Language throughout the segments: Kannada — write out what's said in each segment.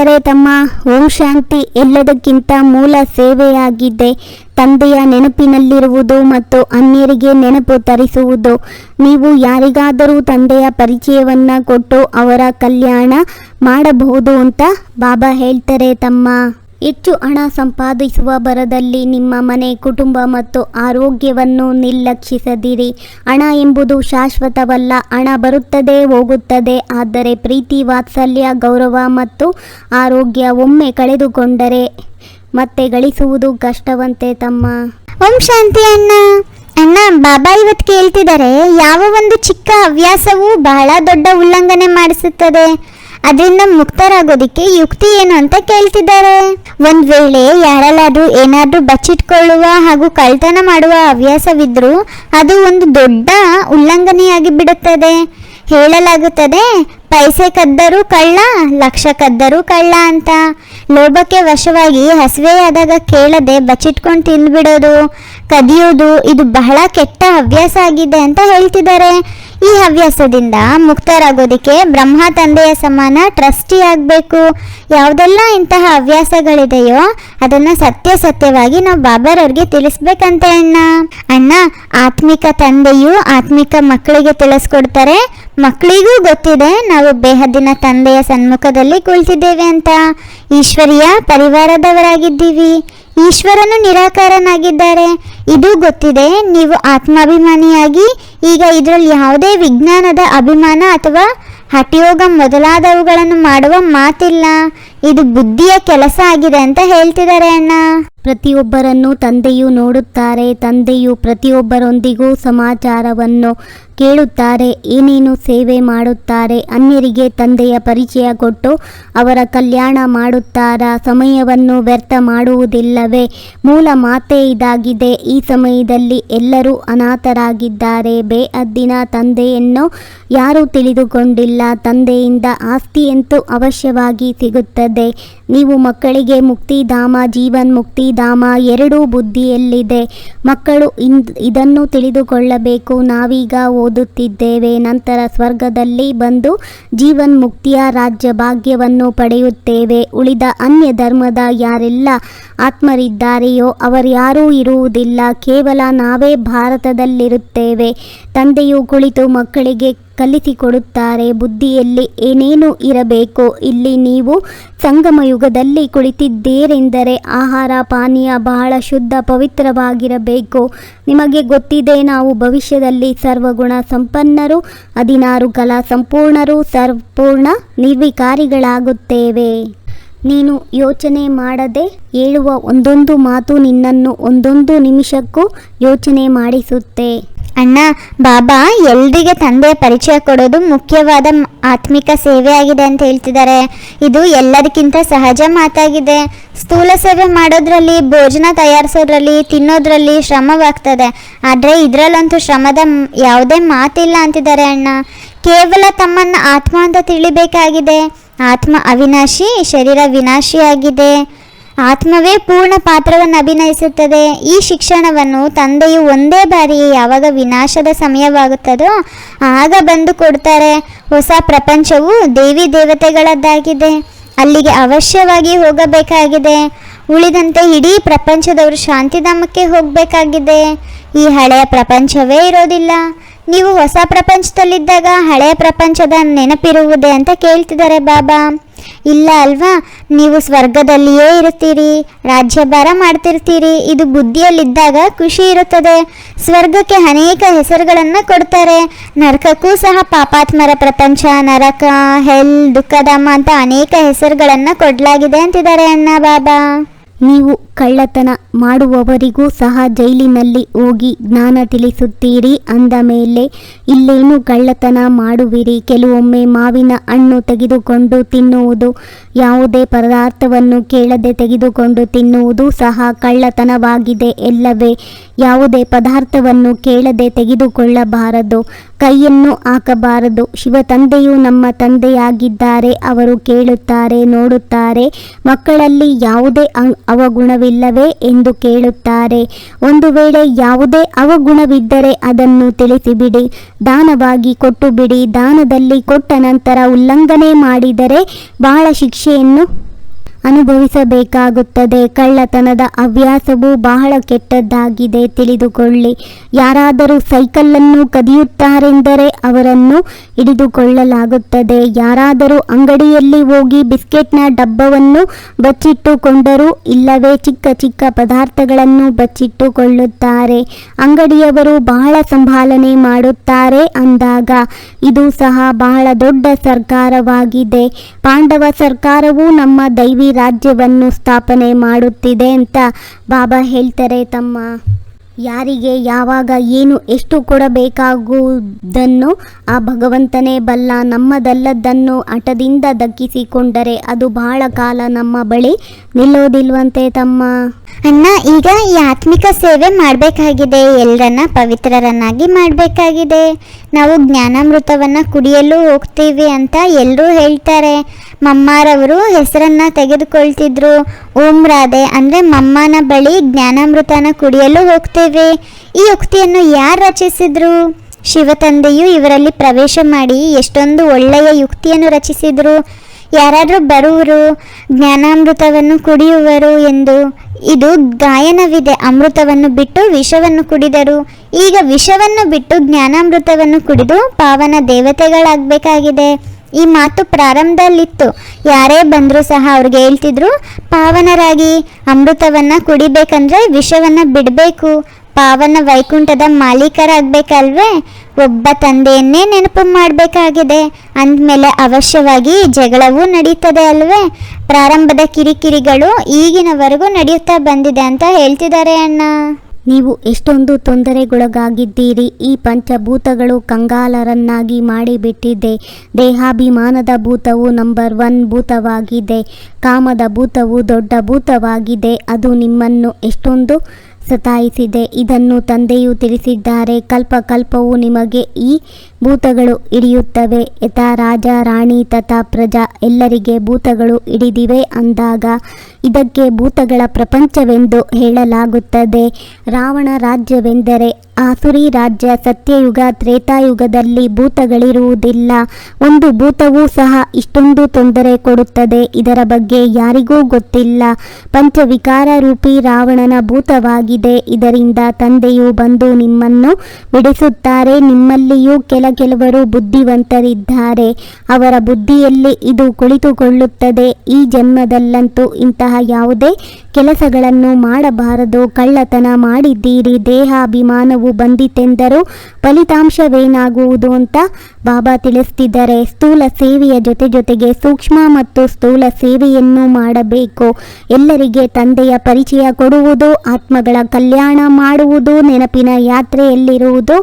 ಗೆಳೆಯರೇ ತಮ್ಮ ಓಂ ಶಾಂತಿ ಎಲ್ಲದಕ್ಕಿಂತ ಮೂಲ ಸೇವೆಯಾಗಿದೆ. ತಂದೆಯ ನೆನಪಿನಲ್ಲಿರುವುದು ಮತ್ತು ಅನ್ಯರಿಗೆ ನೆನಪು ತರಿಸುವುದು. ನೀವು ಯಾರಿಗಾದರೂ ತಂದೆಯ ಪರಿಚಯವನ್ನ ಕೊಟ್ಟು ಅವರ ಕಲ್ಯಾಣ ಮಾಡಬಹುದು ಅಂತ ಬಾಬಾ ಹೇಳ್ತಾರೆ ತಮ್ಮ. ಹೆಚ್ಚು ಹಣ ಸಂಪಾದಿಸುವ ಬರದಲ್ಲಿ ನಿಮ್ಮ ಮನೆ, ಕುಟುಂಬ ಮತ್ತು ಆರೋಗ್ಯವನ್ನು ನಿರ್ಲಕ್ಷಿಸದಿರಿ. ಹಣ ಎಂಬುದು ಶಾಶ್ವತವಲ್ಲ, ಹಣ ಬರುತ್ತದೆ ಹೋಗುತ್ತದೆ. ಆದರೆ ಪ್ರೀತಿ, ವಾತ್ಸಲ್ಯ, ಗೌರವ ಮತ್ತು ಆರೋಗ್ಯ ಒಮ್ಮೆ ಕಳೆದುಕೊಂಡರೆ ಮತ್ತೆ ಗಳಿಸುವುದು ಕಷ್ಟವಂತೆ ತಮ್ಮ. ಓಂ ಶಾಂತಿ ಅಣ್ಣ. ಅಣ್ಣ, ಬಾಬಾ ಇವತ್ತು ಕೇಳ್ತಿದ್ದಾರೆ, ಯಾವ ಒಂದು ಚಿಕ್ಕ ಹವ್ಯಾಸವೂ ಬಹಳ ದೊಡ್ಡ ಉಲ್ಲಂಘನೆ ಮಾಡಿಸುತ್ತದೆ. ಅದರಿಂದ ಮುಕ್ತರಾಗೋದಿಕ್ಕೆ ಯುಕ್ತಿ ಏನು ಅಂತ ಕೇಳ್ತಿದ್ದಾರೆ. ಒಂದ್ ವೇಳೆ ಯಾರಲ್ಲಾದ್ರೂ ಏನಾದ್ರೂ ಬಚ್ಚಿಟ್ಕೊಳ್ಳುವ ಹಾಗೂ ಕಳ್ತನ ಮಾಡುವ ಹವ್ಯಾಸವಿದ್ರೂ ಅದು ಒಂದು ದೊಡ್ಡ ಉಲ್ಲಂಘನೆಯಾಗಿ ಬಿಡುತ್ತದೆ. ಹೇಳಲಾಗುತ್ತದೆ ಪೈಸೆ ಕದ್ದರೂ ಕಳ್ಳ, ಲಕ್ಷ ಕದ್ದರೂ ಕಳ್ಳ ಅಂತ. ಲೋಭಕ್ಕೆ ವಶವಾಗಿ ಹಸಿವೆಯಾದಾಗ ಕೇಳದೆ ಬಚ್ಚಿಟ್ಕೊಂಡು ತಿಂದ್ಬಿಡೋದು, ಕದಿಯೋದು, ಇದು ಬಹಳ ಕೆಟ್ಟ ಹವ್ಯಾಸ ಆಗಿದೆ ಅಂತ ಹೇಳ್ತಿದ್ದಾರೆ. ಈ ಹವ್ಯಾಸದಿಂದ ಮುಕ್ತರಾಗೋದಿಕ್ಕೆ ಬ್ರಹ್ಮ ತಂದೆಯ ಸಮಾನ ಟ್ರಸ್ಟಿ ಆಗಬೇಕು. ಯಾವುದೆಲ್ಲ ಇಂತಹ ಹವ್ಯಾಸಗಳಿದೆಯೋ ಅದನ್ನು ಸತ್ಯ ಸತ್ಯವಾಗಿ ನಾವು ಬಾಬಾರವ್ರಿಗೆ ತಿಳಿಸ್ಬೇಕಂತೆ ಅಣ್ಣ. ಅಣ್ಣ, ಆತ್ಮಿಕ ತಂದೆಯು ಆತ್ಮಿಕ ಮಕ್ಕಳಿಗೆ ತಿಳಿಸ್ಕೊಡ್ತಾರೆ. ಮಕ್ಕಳಿಗೂ ಗೊತ್ತಿದೆ, ನಾವು ಬೇಹದ್ದಿನ ತಂದೆಯ ಸನ್ಮುಖದಲ್ಲಿ ಕುಳಿತಿದ್ದೇವೆ ಅಂತ ಈಶ್ವರಿಯ ಪರಿವಾರದವರಾಗಿದ್ದೀವಿ. ಈಶ್ವರನು ನಿರಾಕಾರನಾಗಿದ್ದಾರೆ. ಇದು ಗೊತ್ತಿದೆ, ನೀವು ಆತ್ಮಾಭಿಮಾನಿಯಾಗಿ ಈಗ ಇದರಲ್ಲಿ ಯಾವುದೇ ವಿಜ್ಞಾನದ ಅಭಿಮಾನ ಅಥವಾ ಹಠಯೋಗ ಮೊದಲಾದವುಗಳನ್ನು ಮಾಡುವ ಮಾತಿಲ್ಲ. ಇದು ಬುದ್ಧಿಯ ಕೆಲಸ ಆಗಿದೆ ಅಂತ ಹೇಳ್ತಿದ್ದಾರೆ ಅಣ್ಣ. ಪ್ರತಿಯೊಬ್ಬರನ್ನು ತಂದೆಯು ನೋಡುತ್ತಾರೆ, ತಂದೆಯು ಪ್ರತಿಯೊಬ್ಬರೊಂದಿಗೂ ಸಮಾಚಾರವನ್ನು ಕೇಳುತ್ತಾರೆ, ಏನೇನು ಸೇವೆ ಮಾಡುತ್ತಾರೆ, ಅನ್ಯರಿಗೆ ತಂದೆಯ ಪರಿಚಯ ಕೊಟ್ಟು ಅವರ ಕಲ್ಯಾಣ ಮಾಡುತ್ತಾರ, ಸಮಯವನ್ನು ವ್ಯರ್ಥ ಮಾಡುವುದಿಲ್ಲವೇ? ಮೂಲ ಮಾತೇ ಇದಾಗಿದೆ, ಈ ಸಮಯದಲ್ಲಿ ಎಲ್ಲರೂ ಅನಾಥರಾಗಿದ್ದಾರೆ ಬೇಅದ್ದಿನ ತಂದೆಯನ್ನು ಯಾರೂ ತಿಳಿದುಕೊಂಡಿಲ್ಲ, ತಂದೆಯಿಂದ ಆಸ್ತಿಯಂತೂ ಅವಶ್ಯವಾಗಿ ಸಿಗುತ್ತದೆ. ನೀವು ಮಕ್ಕಳಿಗೆ ಮುಕ್ತಿಧಾಮ ಜೀವನ್ ಮುಕ್ತಿಧಾಮ ಎರಡೂ ಬುದ್ಧಿಯಲ್ಲಿದೆ. ಮಕ್ಕಳು ಇಂದ್ ಇದನ್ನು ತಿಳಿದುಕೊಳ್ಳಬೇಕು. ನಾವೀಗ ಓದುತ್ತಿದ್ದೇವೆ. ನಂತರ ಸ್ವರ್ಗದಲ್ಲಿ ಬಂದು ಜೀವನ್ ಮುಕ್ತಿಯ ರಾಜ್ಯ ಭಾಗ್ಯವನ್ನು ಪಡೆಯುತ್ತೇವೆ. ಉಳಿದ ಅನ್ಯ ಧರ್ಮದ ಯಾರೆಲ್ಲ ಆತ್ಮರಿದ್ದಾರೆಯೋ ಅವರ್ಯಾರೂ ಇರುವುದಿಲ್ಲ. ಕೇವಲ ನಾವೇ ಭಾರತದಲ್ಲಿರುತ್ತೇವೆ. ತಂದೆಯು ಕುಳಿತು ಮಕ್ಕಳಿಗೆ ಕಲಿಸಿಕೊಡುತ್ತಾರೆ ಬುದ್ಧಿಯಲ್ಲಿ ಏನೇನು ಇರಬೇಕು ಇಲ್ಲಿ ನೀವು ಸಂಗಮ ಯುಗದಲ್ಲಿ ಕುಳಿತಿದ್ದೀರೆಂದರೆ ಆಹಾರ ಪಾನೀಯ ಬಹಳ ಶುದ್ಧ ಪವಿತ್ರವಾಗಿರಬೇಕು. ನಿಮಗೆ ಗೊತ್ತಿದೆ ನಾವು ಭವಿಷ್ಯದಲ್ಲಿ ಸರ್ವಗುಣ ಸಂಪನ್ನರು, ಹದಿನಾರು ಕಲಾ ಸಂಪೂರ್ಣರು, ಸಂಪೂರ್ಣ ನಿರ್ವಿಕಾರಿಗಳಾಗುತ್ತೇವೆ. ನೀನು ಯೋಚನೆ ಮಾಡದೆ ಹೇಳುವ ಒಂದೊಂದು ಮಾತು ನಿನ್ನನ್ನು ಒಂದೊಂದು ನಿಮಿಷಕ್ಕೂ ಯೋಚನೆ ಮಾಡಿಸುತ್ತೆ. ಅಣ್ಣ, ಬಾಬಾ, ಎಲ್ರಿಗೆ ತಂದೆ ಪರಿಚಯ ಕೊಡೋದು ಮುಖ್ಯವಾದ ಆತ್ಮಿಕ ಸೇವೆ ಆಗಿದೆ ಅಂತ ಹೇಳ್ತಿದ್ದಾರೆ. ಇದು ಎಲ್ಲದಕ್ಕಿಂತ ಸಹಜ ಮಾತಾಗಿದೆ. ಸ್ಥೂಲ ಸೇವೆ ಮಾಡೋದ್ರಲ್ಲಿ, ಭೋಜನ ತಯಾರಿಸೋದ್ರಲ್ಲಿ, ತಿನ್ನೋದ್ರಲ್ಲಿ ಶ್ರಮವಾಗ್ತದೆ. ಆದರೆ ಇದರಲ್ಲಂತೂ ಶ್ರಮದ ಯಾವುದೇ ಮಾತಿಲ್ಲ ಅಂತಿದ್ದಾರೆ ಅಣ್ಣ. ಕೇವಲ ತಮ್ಮನ್ನು ಆತ್ಮ ಅಂತ ತಿಳಿಬೇಕಾಗಿದೆ. ಆತ್ಮ ಅವಿನಾಶಿ, ಶರೀರ ವಿನಾಶಿಯಾಗಿದೆ. ಆತ್ಮವೇ ಪೂರ್ಣ ಪಾತ್ರವನ್ನು ಅಭಿನಯಿಸುತ್ತದೆ. ಈ ಶಿಕ್ಷಣವನ್ನು ತಂದೆಯು ಒಂದೇ ಬಾರಿ ಯಾವಾಗ ವಿನಾಶದ ಸಮಯವಾಗುತ್ತದೋ ಆಗ ಬಂದು ಕೊಡ್ತಾರೆ. ಹೊಸ ಪ್ರಪಂಚವು ದೇವಿ ದೇವತೆಗಳದ್ದಾಗಿದೆ. ಅಲ್ಲಿಗೆ ಅವಶ್ಯವಾಗಿ ಹೋಗಬೇಕಾಗಿದೆ. ಉಳಿದಂತೆ ಇಡೀ ಪ್ರಪಂಚದವರು ಶಾಂತಿಧಾಮಕ್ಕೆ ಹೋಗಬೇಕಾಗಿದೆ. ಈ ಹಳೆಯ ಪ್ರಪಂಚವೇ ಇರೋದಿಲ್ಲ. ನೀವು ಹೊಸ ಪ್ರಪಂಚದಲ್ಲಿದ್ದಾಗ ಹಳೆಯ ಪ್ರಪಂಚದ ನೆನಪಿರುವುದೇ ಅಂತ ಕೇಳ್ತಿದ್ದಾರೆ ಬಾಬಾ. ಇಲ್ಲ ಅಲ್ವಾ? ನೀವು ಸ್ವರ್ಗದಲ್ಲಿಯೇ ಇರುತ್ತೀರಿ ರಾಜ್ಯಭಾರ ಮಾಡ್ತಿರ್ತೀರಿ, ಇದು ಬುದ್ಧಿಯಲ್ಲಿದ್ದಾಗ ಖುಷಿ ಇರುತ್ತದೆ. ಸ್ವರ್ಗಕ್ಕೆ ಅನೇಕ ಹೆಸರುಗಳನ್ನು ಕೊಡ್ತಾರೆ. ನರಕಕ್ಕೂ ಸಹ ಪಾಪಾತ್ಮರ ಪ್ರಪಂಚ, ನರಕ, ಹೆಲ್ ದುಃಖಧಾಮ ಅಂತ ಅನೇಕ ಹೆಸರುಗಳನ್ನು ಕೊಡಲಾಗಿದೆ ಅಂತಿದ್ದಾರೆ ಅಣ್ಣ ಬಾಬಾ. ನೀವು ಕಳ್ಳತನ ಮಾಡುವವರಿಗೂ ಸಹ ಜೈಲಿನಲ್ಲಿ ಹೋಗಿ ಜ್ಞಾನ ತಿಳಿಸುತ್ತೀರಿ. ಅಂದ ಮೇಲೆ, ಇಲ್ಲೇನು ಕಳ್ಳತನ ಮಾಡುವಿರಿ. ಕೆಲವೊಮ್ಮೆ ಮಾವಿನ ಹಣ್ಣು ತೆಗೆದುಕೊಂಡು ತಿನ್ನುವುದು, ಯಾವುದೇ ಪದಾರ್ಥವನ್ನು ಕೇಳದೆ ತೆಗೆದುಕೊಂಡು ತಿನ್ನುವುದು ಸಹ ಕಳ್ಳತನವಾಗಿದೆ ಎಲ್ಲವೇ ಯಾವುದೇ ಪದಾರ್ಥವನ್ನು ಕೇಳದೆ ತೆಗೆದುಕೊಳ್ಳಬಾರದು. ಕೈಯನ್ನು ಹಾಕಬಾರದು. ಶಿವ ತಂದೆಯು ನಮ್ಮ ತಂದೆಯಾಗಿದ್ದಾರೆ. ಅವರು ಕೇಳುತ್ತಾರೆ, ನೋಡುತ್ತಾರೆ. ಮಕ್ಕಳಲ್ಲಿ ಯಾವುದೇ ಅ- ಅವಗುಣವಿಲ್ಲವೇ ಎಂದು ಕೇಳುತ್ತಾರೆ. ಒಂದು ವೇಳೆ ಯಾವುದೇ ಅವಗುಣವಿದ್ದರೆ ಅದನ್ನು ತಿಳಿಸಿಬಿಡಿ. ದಾನವಾಗಿ ಕೊಟ್ಟು ಬಿಡಿ ದಾನದಲ್ಲಿ ಕೊಟ್ಟ ನಂತರ ಉಲ್ಲಂಘನೆ ಮಾಡಿದರೆ ಬಹಳ ಶಿಕ್ಷೆಯನ್ನು ಅನುಭವಿಸಬೇಕಾಗುತ್ತದೆ. ಕಳ್ಳತನದ ಹವ್ಯಾಸವು ಬಹಳ ಕೆಟ್ಟದ್ದಾಗಿದೆ. ತಿಳಿದುಕೊಳ್ಳಿ. ಯಾರಾದರೂ ಸೈಕಲ್ಲನ್ನು ಕದಿಯುತ್ತಾರೆಂದರೆ ಅವರನ್ನು ಹಿಡಿದುಕೊಳ್ಳಲಾಗುತ್ತದೆ. ಯಾರಾದರೂ ಅಂಗಡಿಯಲ್ಲಿ ಹೋಗಿ ಬಿಸ್ಕೆಟ್ನ ಡಬ್ಬವನ್ನು ಬಚ್ಚಿಟ್ಟುಕೊಂಡರೂ ಇಲ್ಲವೇ ಚಿಕ್ಕ ಚಿಕ್ಕ ಪದಾರ್ಥಗಳನ್ನು ಬಚ್ಚಿಟ್ಟುಕೊಳ್ಳುತ್ತಾರೆ. ಅಂಗಡಿಯವರು ಬಹಳ ಸಂಭಾಲನೆ ಮಾಡುತ್ತಾರೆ ಅಂದಾಗ ಇದು ಸಹ ಬಹಳ ದೊಡ್ಡ ಸರ್ಕಾರವಾಗಿದೆ. ಪಾಂಡವ ಸರ್ಕಾರವು ನಮ್ಮ ದೈವಿ ರಾಜ್ಯವನ್ನು ಸ್ಥಾಪನೆ ಮಾಡುತ್ತಿದೆ ಅಂತ ಬಾಬಾ ಹೇಳ್ತಾರೆ, ತಮ್ಮ ಯಾರಿಗೆ ಯಾವಾಗ ಏನು ಎಷ್ಟು ಕೊಡಬೇಕಾಗುವುದನ್ನು ಆ ಭಗವಂತನೇ ಬಲ್ಲ. ನಮ್ಮದಲ್ಲದನ್ನು ಹಠದಿಂದ ದಕ್ಕಿಸಿಕೊಂಡರೆ ಅದು ಬಹಳ ಕಾಲ ನಮ್ಮ ಬಳಿ ನಿಲ್ಲೋದಿಲ್ವಂತೆ ತಮ್ಮ ಅಣ್ಣ, ಈಗ ಈ ಆತ್ಮಿಕ ಸೇವೆ ಮಾಡಬೇಕಾಗಿದೆ. ಎಲ್ಲರನ್ನ ಪವಿತ್ರರನ್ನಾಗಿ ಮಾಡಬೇಕಾಗಿದೆ. ನಾವು ಜ್ಞಾನಾಮೃತವನ್ನು ಕುಡಿಯಲು ಹೋಗ್ತೀವಿ ಅಂತ ಎಲ್ಲರೂ ಹೇಳ್ತಾರೆ. ಮಮ್ಮಾರವರು ಹೆಸರನ್ನ ತೆಗೆದುಕೊಳ್ತಿದ್ರು. ಓಂ ರಾಧೆ ಅಂದರೆ ಮಮ್ಮನ ಬಳಿ ಜ್ಞಾನಾಮೃತನ ಕುಡಿಯಲು ಹೋಗ್ತೇವೆ. ಈ ಉಕ್ತಿಯನ್ನು ಯಾರು ರಚಿಸಿದ್ರು? ಶಿವತಂದೆಯು ಇವರಲ್ಲಿ ಪ್ರವೇಶ ಮಾಡಿ ಎಷ್ಟೊಂದು ಒಳ್ಳೆಯ ಯುಕ್ತಿಯನ್ನು ರಚಿಸಿದ್ರು. ಯಾರಾದರೂ ಬರುವರು? ಜ್ಞಾನಾಮೃತವನ್ನು ಕುಡಿಯುವರು ಎಂದು. ಇದು ಗಾಯನವಿದೆ. ಅಮೃತವನ್ನು ಬಿಟ್ಟು ವಿಷವನ್ನು ಕುಡಿದರು. ಈಗ ವಿಷವನ್ನು ಬಿಟ್ಟು ಜ್ಞಾನಾಮೃತವನ್ನು ಕುಡಿದು ಪಾವನ ದೇವತೆಗಳಾಗಬೇಕಾಗಿದೆ. ಈ ಮಾತು ಪ್ರಾರಂಭದಲ್ಲಿತ್ತು. ಯಾರೇ ಬಂದರೂ ಸಹ ಅವ್ರಿಗೆ ಹೇಳ್ತಿದ್ರು, ಪಾವನರಾಗಿ ಅಮೃತವನ್ನು ಕುಡಿಬೇಕಂದ್ರೆ ವಿಷವನ್ನು ಬಿಡಬೇಕು. ಪಾವನ ವೈಕುಂಠದ ಮಾಲೀಕರಾಗಬೇಕಲ್ವೇ? ಒಬ್ಬ ತಂದೆಯನ್ನೇ ನೆನಪು ಮಾಡಬೇಕಾಗಿದೆ. ಅಂದಮೇಲೆ ಅವಶ್ಯವಾಗಿ ಜಗಳವೂ ನಡೀತದೆ ಅಲ್ವೇ? ಪ್ರಾರಂಭದ ಕಿರಿಕಿರಿಗಳು ಈಗಿನವರೆಗೂ ನಡೆಯುತ್ತಾ ಬಂದಿದೆ ಅಂತ ಹೇಳ್ತಿದ್ದಾರೆ ಅಣ್ಣ. ನೀವು ಎಷ್ಟೊಂದು ತೊಂದರೆಗೊಳಗಾಗಿದ್ದೀರಿ. ಈ ಪಂಚಭೂತಗಳು ಕಂಗಾಲರನ್ನಾಗಿ ಮಾಡಿಬಿಟ್ಟಿದೆ. ದೇಹಾಭಿಮಾನದ ಭೂತವು ನಂಬರ್ ಒನ್ ಭೂತವಾಗಿದೆ. ಕಾಮದ ಭೂತವು ದೊಡ್ಡ ಭೂತವಾಗಿದೆ. ಅದು ನಿಮ್ಮನ್ನು ಎಷ್ಟೊಂದು ಸತಾಯಿಸಿದೆ ಇದನ್ನು ತಂದೆಯು ತಿಳಿಸಿದ್ದಾರೆ. ಕಲ್ಪ ಕಲ್ಪವು ನಿಮಗೆ ಈ ಭೂತಗಳು ಹಿಡಿಯುತ್ತವೆ. ಯಥಾ ರಾಜ, ರಾಣಿ, ತಥಾ ಪ್ರಜಾ, ಎಲ್ಲರಿಗೆ ಭೂತಗಳು ಹಿಡಿದಿವೆ ಅಂದಾಗ ಇದಕ್ಕೆ ಭೂತಗಳ ಪ್ರಪಂಚವೆಂದು ಹೇಳಲಾಗುತ್ತದೆ. ರಾವಣ ರಾಜ್ಯವೆಂದರೆ ಆಸುರಿ ರಾಜ್ಯ. ಸತ್ಯಯುಗ, ತ್ರೇತಾಯುಗದಲ್ಲಿ ಭೂತಗಳಿರುವುದಿಲ್ಲ. ಒಂದು ಭೂತವೂ ಸಹ ಇಷ್ಟೊಂದು ತೊಂದರೆ ಕೊಡುತ್ತದೆ. ಇದರ ಬಗ್ಗೆ ಯಾರಿಗೂ ಗೊತ್ತಿಲ್ಲ. ಪಂಚವಿಕಾರ ರೂಪಿ ರಾವಣನ ಭೂತವಾಗಿದೆ ಇದರಿಂದ ತಂದೆಯು ಬಂದು ನಿಮ್ಮನ್ನು ಬಿಡಿಸುತ್ತಾರೆ. ನಿಮ್ಮಲ್ಲಿಯೂ ಕೆಲ ಕೆಲವರು ಬುದ್ಧಿವಂತರಿದ್ದಾರೆ. ಅವರ ಬುದ್ಧಿಯಲ್ಲಿ ಇದು ಕುಳಿತುಕೊಳ್ಳುತ್ತದೆ. ಈ ಜನ್ಮದಲ್ಲಂತೂ ಇಂತಹ ಯಾವುದೇ ಕೆಲಸಗಳನ್ನು ಮಾಡಬಾರದು. ಕಳ್ಳತನ ಮಾಡಿದ್ದೀರಿ. ದೇಹಾಭಿಮಾನವು ಬಂದಿತೆಂದರೂ ಫಲಿತಾಂಶವೇನಾಗುವುದು ಅಂತ ಬಾಬಾ ತಿಳಿಸ್ತಿದ್ದಾರೆ. ಸ್ಥೂಲ ಸೇವೆಯ ಜೊತೆ ಜೊತೆಗೆ ಸೂಕ್ಷ್ಮ ಮತ್ತು ಸ್ಥೂಲ ಸೇವೆಯನ್ನು ಮಾಡಬೇಕು. ಎಲ್ಲರಿಗೆ ತಂದೆಯ ಪರಿಚಯ ಕೊಡುವುದು ಆತ್ಮಗಳ ಕಲ್ಯಾಣ ಮಾಡುವುದು, ನೆನಪಿನ ಯಾತ್ರೆಯಲ್ಲಿರುವುದು,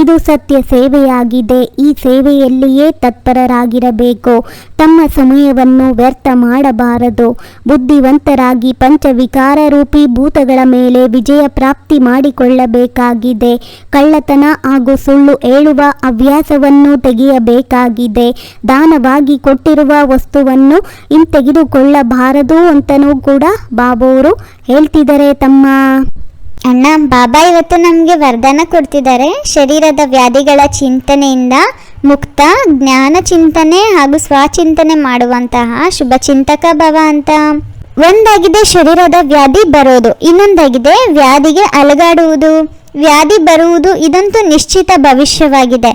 ಇದು ಸತ್ಯ ಸೇವೆಯಾಗಿದೆ. ಈ ಸೇವೆಯಲ್ಲಿಯೇ ತತ್ಪರರಾಗಿರಬೇಕು. ತಮ್ಮ ಸಮಯವನ್ನು ವ್ಯರ್ಥ ಮಾಡಬಾರದು. ಬುದ್ಧಿವಂತರಾಗಿ ಪಂಚವಿಕಾರ ರೂಪಿ ಭೂತಗಳ ಮೇಲೆ ವಿಜಯ ಪ್ರಾಪ್ತಿ ಮಾಡಿಕೊಳ್ಳಬೇಕಾಗಿದೆ. ಕಳ್ಳತನ ಹಾಗೂ ಸುಳ್ಳು ಹೇಳುವ ಹವ್ಯಾಸವನ್ನು ತೆಗೆಯಬೇಕಾಗಿದೆ. ದಾನವಾಗಿ ಕೊಟ್ಟಿರುವ ವಸ್ತುವನ್ನು ಹಿಂತೆಗೆದುಕೊಳ್ಳಬಾರದು ಅಂತನೂ ಕೂಡ ಬಾಬೋರು ಹೇಳ್ತಿದ್ದಾರೆ ತಮ್ಮ ಅಣ್ಣ, ಬಾಬಾ ಇವತ್ತು ನಮಗೆ ವರದಾನ ಕೊಡ್ತಿದ್ದಾರೆ. ಶರೀರದ ವ್ಯಾಧಿಗಳ ಚಿಂತನೆಯಿಂದ ಮುಕ್ತ, ಜ್ಞಾನ ಚಿಂತನೆ ಹಾಗೂ ಸ್ವಚಿಂತನೆ ಮಾಡುವಂತಹ ಶುಭ ಚಿಂತಕ ಭವ ಅಂತ. ಒಂದಾಗಿದೆ ಶರೀರದ ವ್ಯಾಧಿ ಬರೋದು, ಇನ್ನೊಂದಾಗಿದೆ ವ್ಯಾಧಿಗೆ ಅಲಗಾಡುವುದು. ವ್ಯಾಧಿ ಬರುವುದು ಇದಂತೂ ನಿಶ್ಚಿತ ಭವಿಷ್ಯವಾಗಿದೆ.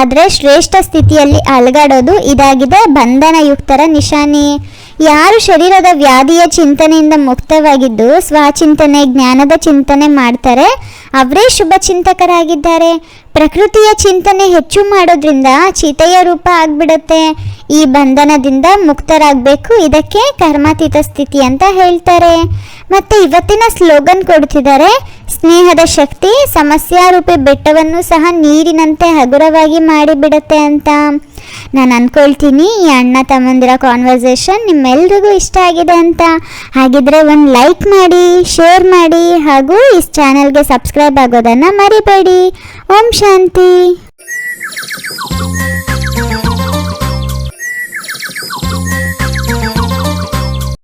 ಆದರೆ ಶ್ರೇಷ್ಠ ಸ್ಥಿತಿಯಲ್ಲಿ ಅಲುಗಾಡೋದು ಇದಾಗಿದೆ. ಬಂಧನಯುಕ್ತರ ನಿಶಾನಿ. ಯಾರು ಶರೀರದ ವ್ಯಾಧಿಯ ಚಿಂತನೆಯಿಂದ ಮುಕ್ತವಾಗಿದ್ದು ಸ್ವಚಿಂತನೆ, ಜ್ಞಾನದ ಚಿಂತನೆ ಮಾಡ್ತಾರೆ, ಅವರೇ ಶುಭ ಚಿಂತಕರಾಗಿದ್ದಾರೆ. ಪ್ರಕೃತಿಯ ಚಿಂತನೆ ಹೆಚ್ಚು ಮಾಡೋದ್ರಿಂದ ಚಿತೆಯ ರೂಪ ಆಗ್ಬಿಡುತ್ತೆ. ಈ ಬಂಧನದಿಂದ ಮುಕ್ತರಾಗಬೇಕು, ಇದಕ್ಕೆ ಕರ್ಮಾತೀತ ಸ್ಥಿತಿ ಅಂತ ಹೇಳ್ತಾರೆ. ಮತ್ತೆ ಇವತ್ತಿನ ಸ್ಲೋಗನ್ ಕೊಡ್ತಿದ್ದಾರೆ, ಸ್ನೇಹದ ಶಕ್ತಿ ಸಮಸ್ಯಾರೂಪಿ ಬೆಟ್ಟವನ್ನು ಸಹ ನೀರಿನಂತೆ ಹಗುರವಾಗಿ ಮಾಡಿಬಿಡುತ್ತೆ ಅಂತ ನಾನು ಅಂದ್ಕೊಳ್ತೀನಿ ಈ ಅಣ್ಣ ತಮ್ಮಂದಿರ ಕಾನ್ವರ್ಸೇಷನ್ ನಿಮ್ಮೆಲ್ರಿಗೂ ಇಷ್ಟ ಆಗಿದೆ ಅಂತ. ಹಾಗಿದ್ರೆ ಒಂದು ಲೈಕ್ ಮಾಡಿ ಶೇರ್ ಮಾಡಿ, ಹಾಗೂ ಈ ಚಾನಲ್ಗೆ ಸಬ್ಸ್ಕ್ರೈಬ್ ಆಗೋದನ್ನು ಮರಿಬೇಡಿ. ಓಂ ಶಾಂತಿ.